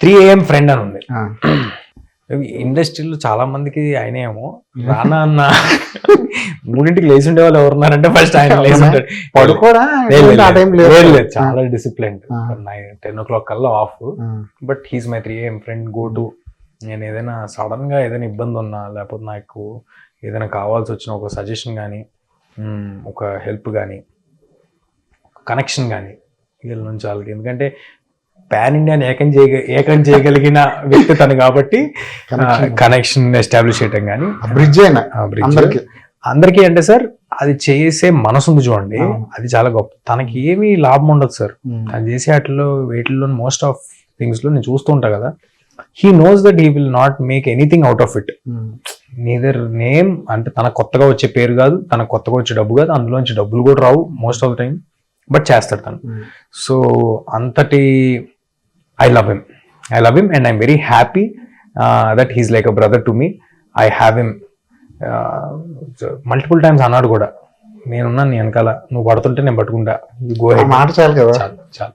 Three AM friend అని ఉంది. ఇండస్ట్రీలో చాలా మందికి ఆయనేమో రానా అన్న. మూడింటికి లేచి ఉండే వాళ్ళు ఎవరున్నారంటే ఫస్ట్ ఆయన లేచి ఉంటాడు చాలా డిసిప్లిన్ టెన్ ఓ క్లాక్ కల్లా off but he's my three AM friend go to నేను ఏదైనా సడన్గా ఏదైనా ఇబ్బంది ఉన్నా లేకపోతే నాకు ఏదైనా కావాల్సి వచ్చిన ఒక సజెషన్ కానీ ఒక హెల్ప్ కానీ కనెక్షన్ కానీ వీళ్ళ నుంచి వాళ్ళకి. ఎందుకంటే పాన్ ఇండియాని ఏకం చేయగ ఏకం చేయగలిగిన వ్యక్తి తను కాబట్టి. కనెక్షన్ ఎస్టాబ్లిష్ చేయటం కానీ బ్రిడ్జ్ అయినా అందరికి. అందరికీ అంటే సార్ అది చేసే మనసు ఉంది చూడండి. అది చాలా గొప్ప. తనకి ఏమీ లాభం ఉండదు సార్. తను చేసే వాటిలో వీటిలో మోస్ట్ ఆఫ్ థింగ్స్లో నేను చూస్తూ ఉంటా కదా. He knows that he will not make anything out of it neither name అంటే తన కొత్తగా వచ్చే పేరు కాదు తన కొత్తగా వచ్చే డబ్బు కాదు అందులోంచి డబ్బులు కూడా రావు most of the time but చేస్తాడు తను. ఉమ్. సో అంతటి I love him I love him and I'm very happy that he's like a brother to me I have him multiple times అన్నాడు కూడా. నేనున్నాను నీ వెనకాల నువ్వు పడుతుంటే నేను పట్టుకుంటా. గో మాట చాలు కదా. చాలు చాలు.